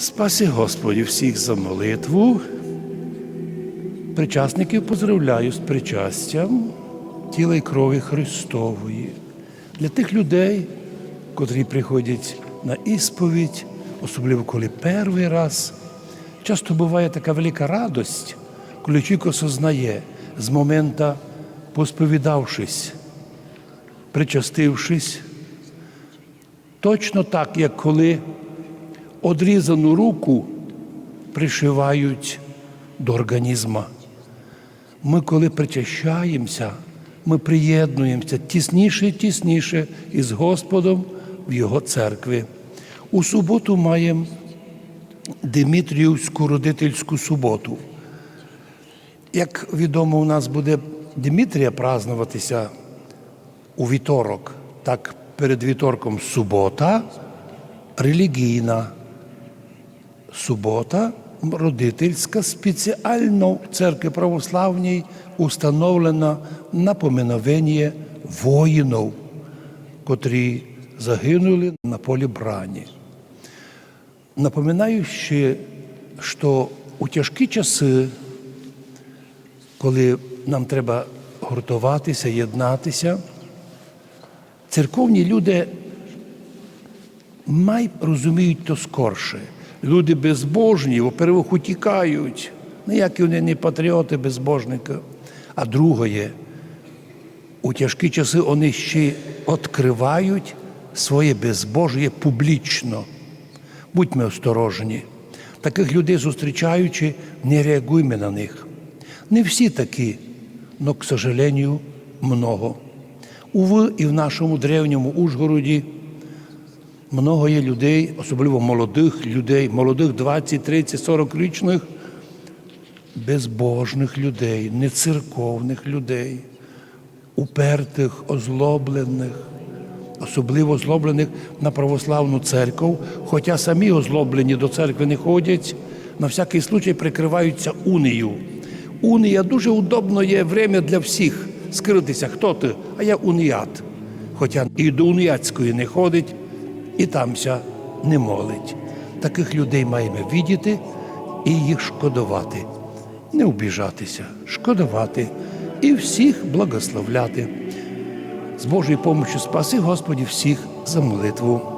Спаси Господі всіх за молитву. Причасників поздравляю з причастям тіла і крові Христової. Для тих людей, котрі приходять на ісповідь, особливо коли перший раз, часто буває така велика радость, коли чоловік осознає з моменту, посповідавшись, причастившись, точно так, як коли одрізану руку пришивають до організма. Ми, коли причащаємося, ми приєднуємося тісніше і тісніше із Господом в Його церкві. У суботу маємо Димитріївську родительську суботу. Як відомо, у нас буде Димитрія празнуватися у вівторок, так перед вівторком субота релігійна субота родительська спеціально в церкві православній установлена на поминовення воїнів, котрі загинули на полі брані. Напоминаю ще, що у тяжкі часи, коли нам треба гуртуватися, єднатися, церковні люди май розуміють то скорше. Люди безбожні, во-первых, утікають. Ніякі вони не патріоти безбожники. А друге, у тяжкі часи вони ще відкривають своє безбожє публічно. Будьмо осторожні. Таких людей зустрічаючи, не реагуймо на них. Не всі такі, але, к сожалению, много. Уви, і в нашому древньому Ужгороді много є людей, особливо молодих людей, молодих 20, 30, 40 річних, безбожних людей, нецерковних людей, упертих, озлоблених, особливо озлоблених на православну церкву, хоча самі озлоблені до церкви не ходять, на всякий случай прикриваються унію. Унія дуже удобно є время для всіх скритися, хто ти, а я уніят. Хоча і до уніатської не ходить, і тамся не молить. Таких людей маємо відіти і їх шкодувати, не обіжатися, шкодувати і всіх благословляти. З Божою помощю спаси Господі всіх за молитву.